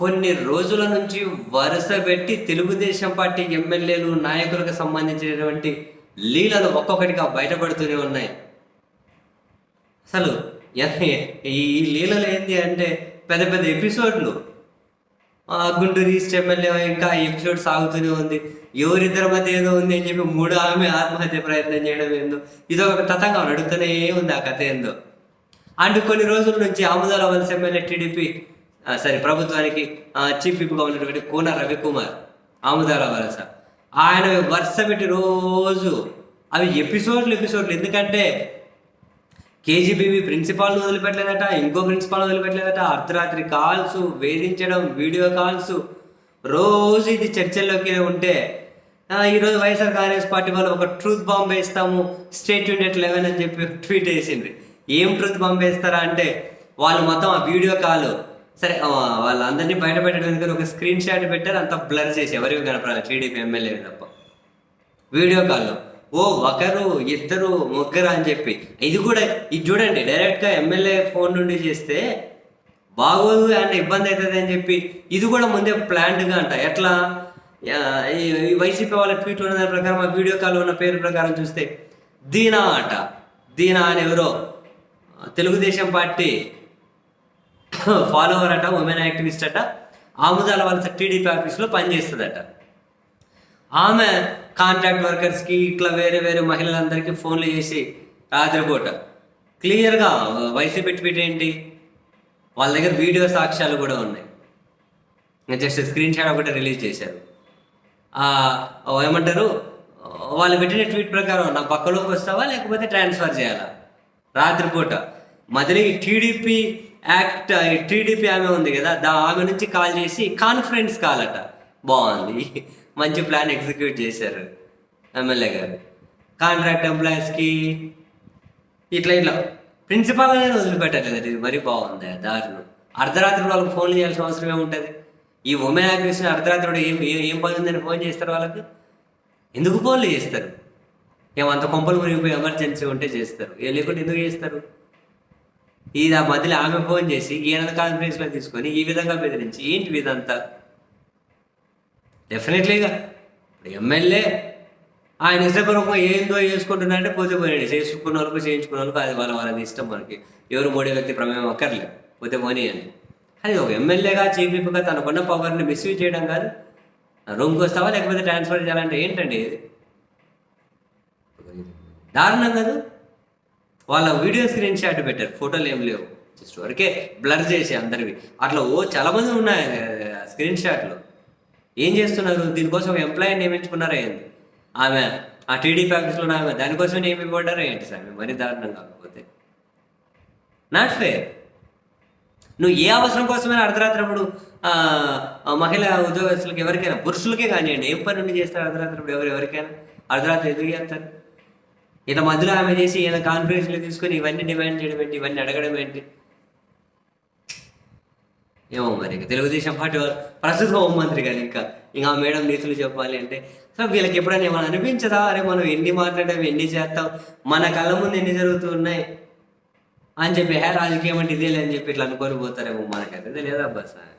కొన్ని రోజుల నుంచి వరుస పెట్టి తెలుగుదేశం పార్టీ ఎమ్మెల్యేలు నాయకులకు సంబంధించినటువంటి లీలలు ఒక్కొక్కటిగా బయటపడుతూనే ఉన్నాయి. అసలు ఎ- ఈ లీలలు ఏంటి అంటే పెద్ద పెద్ద ఎపిసోడ్లు. గుంటూరు ఈస్ట్ ఎమ్మెల్యే ఇంకా ఎపిసోడ్ సాగుతూనే ఉంది. ఎవరిద్దరి మధ్య ఏదో ఉంది అని చెప్పి మూడు ఆమె ఆత్మహత్య ప్రయత్నం చేయడం ఏందో ఇది ఒక తతంగా అడుగుతూనే ఉంది ఆ కథ ఏందో. అండ్ కొన్ని రోజుల నుంచి ఆముదాల వలస ఎమ్మెల్యే టీడీపీ సరే ప్రభుత్వానికి చీఫ్ విప్గా ఉన్నటువంటి కోన రవికుమార్ ఆముదాల వలస ఆయన వరుస పెట్టి రోజు అవి ఎపిసోడ్లు ఎపిసోడ్లు. ఎందుకంటే కేజీబీవీ ప్రిన్సిపాల్ని వదిలిపెట్టలేదట ఇంకో ప్రిన్సిపాల్ వదిలిపెట్టలేదట. అర్ధరాత్రి కాల్స్ వేధించడం వీడియో కాల్స్. రోజు ఇది చర్చల్లోకి ఉంటే ఈరోజు వైఎస్ఆర్ కాంగ్రెస్ పార్టీ వాళ్ళు ఒక ట్రూత్ బాంబ్ వేస్తాము స్టేట్ యూనిట్ లెవెన్ అని చెప్పి ట్వీట్ వేసింది ఏం ట్రూత్ బాంబ్ వేస్తారా అంటే వాళ్ళు మొత్తం ఆ వీడియో కాల్ సరే వాళ్ళందరినీ బయట పెట్టడానికి ఒక స్క్రీన్ షాట్ పెట్టారు అంత బ్లర్ చేసి ఎవరికి కనపడాలి? టీడీపీ ఎమ్మెల్యే తప్ప. వీడియో కాల్లో. ఓ ఒకరు ఇద్దరు ముగ్గురు అని చెప్పి. ఇది కూడా ఇది చూడండి డైరెక్ట్గా ఎమ్మెల్యే ఫోన్ నుండి చేస్తే బాగోదు అండ్ ఇబ్బంది అవుతుంది అని చెప్పి. ఇది కూడా ముందే ప్లాన్డ్గా అంట. ఎట్లా? ఈ వైసీపీ వాళ్ళ ట్వీట్ ఉన్న దాని ప్రకారం ఆ వీడియో కాల్ ఉన్న పేరు ప్రకారం చూస్తే దీనా అంట. దీనా అని ఎవరో? తెలుగుదేశం పార్టీ ఫాలోవర్ అట ఉమెన్ యాక్టివిస్ట్ అట ఆముదాల వలస టీడీపీ ఆఫీస్లో పనిచేస్తుందట ఆమె కాంట్రాక్ట్ వర్కర్స్కి ఇట్లా వేరే వేరే మహిళలందరికీ ఫోన్లు చేసి రాత్రిపూట. క్లియర్గా వైసీపీ ట్వీట్ ఏంటి? వాళ్ళ దగ్గర వీడియో సాక్ష్యాలు కూడా ఉన్నాయి. జస్ట్ స్క్రీన్ షాట్ ఒకటి రిలీజ్ చేశారు. ఏమంటారు? వాళ్ళు పెట్టిన ట్వీట్ ప్రకారం నా పక్కలోకి వస్తావా? లేకపోతే ట్రాన్స్ఫర్ చేయాలా? రాత్రిపూట. మదిలీ టీడీపీ యాక్ట్ టీడీపీ ఆమె ఉంది కదా దా ఆమె నుంచి కాల్ చేసి కాన్ఫరెన్స్ కాల్ అట. బాగుంది. మంచి ప్లాన్ ఎగ్జిక్యూట్ చేశారు ఎమ్మెల్యే గారు. కాంట్రాక్ట్ ఎంప్లాయీస్కి ఇట్లా ఇట్లా. ప్రిన్సిపాల్ అనేది వదిలిపెట్టలేదు ఇది మరీ బాగుంది దారుణం అర్ధరాత్రి వాళ్ళకి ఫోన్ చేయాల్సిన అవసరం ఏముంటుంది ఈ ఉమెన్ యాక్టివిస్ట్ అర్ధరాత్రి ఏం ఏం- ఏం ఫోన్ చేస్తారు వాళ్ళకి? ఎందుకు ఫోన్లు చేస్తారు? ఏమంత కొంపలు మునిగిపోయి ఎమర్జెన్సీ ఉంటే చేస్తారు. ఏ లేకుంటే ఎందుకు చేస్తారు? ఇది ఆ మధ్యలో ఆమె ఫోన్ చేసి ఈయన కాన్ఫరెన్స్లో తీసుకొని ఈ విధంగా బెదిరించి ఏంటి ఇదంతా? డెఫినెట్లీగా ఇప్పుడు ఎమ్మెల్యే ఆయన ఇష్టపూర్వకం ఏందో చేసుకుంటున్నారంటే పోతే పోయాడు చేసుకున్న వాళ్ళకు చేయించుకున్న వాళ్ళకు అది వాళ్ళ వాళ్ళది ఇష్టం మనకి. ఎవరు మోడీ వ్యక్తి ప్రమేయం అక్కర్లేదు. పోతే పోనీ అని అది ఒక ఎమ్మెల్యేగా చీఫ్ విప్గా తనకున్న పవర్ని మిస్యూజ్ చేయడం కాదు. రూమ్కి వస్తావా లేకపోతే ట్రాన్స్ఫర్ చేయాలంటే ఏంటండి ఇది? దారుణం కదా. వాళ్ళ వీడియో స్క్రీన్ షాట్ పెట్టారు. ఫోటోలు ఏం లేవు. జస్ట్ వరకే బ్లర్ చేసి అందరివి. అట్లా ఓ చాలా మంది ఉన్నాయి స్క్రీన్ షాట్లు. ఏం చేస్తున్నారు? దీనికోసం ఎంప్లాయీ నియమించుకున్నారా ఏంది? ఆమె ఆ టీడీపీ ఆఫీస్లో ఉన్న ఆమె దానికోసం నియమిపడ్డారా ఏంటి సార్ మరి దారుణం కాకపోతే. నాట్ ఫేర్ నువ్వు ఏ అవసరం కోసమైనా అర్ధరాత్రప్పుడు మహిళా ఉద్యోగస్తులకు ఎవరికైనా పురుషులకే కానివ్వండి ఏం పని నుండి చేస్తారు అర్ధరాత్రప్పుడు ఎవరు ఎవరికైనా? అర్ధరాత్రి ఎదురు చేస్తారు? ఈయన మధ్యలో ఆమె చేసి ఈయన కాన్ఫరెన్స్లో తీసుకొని ఇవన్నీ డిమాండ్ చేయడం ఏంటి? ఇవన్నీ అడగడం ఏంటి? ఏమో మరి ఇంకా తెలుగుదేశం పార్టీ వారు ప్రస్తుత హోంమంత్రి గారు ఇంకా. ఇంకా మేడం నీతులు చెప్పాలి అంటే సో వీళ్ళకి ఎప్పుడైనా ఏమైనా అనిపించదా? అరే మనం ఎన్ని మాట్లాడడం ఎన్ని చేస్తాం మన కళ్ళ ముందు ఎన్ని జరుగుతున్నాయి? అని చెప్పి హే రాజకీయం అంటే ఇదేలే అని చెప్పి ఇట్లా అనుకొని పోతారేమో మనకైతే తెలియదు అబ్బా సార్.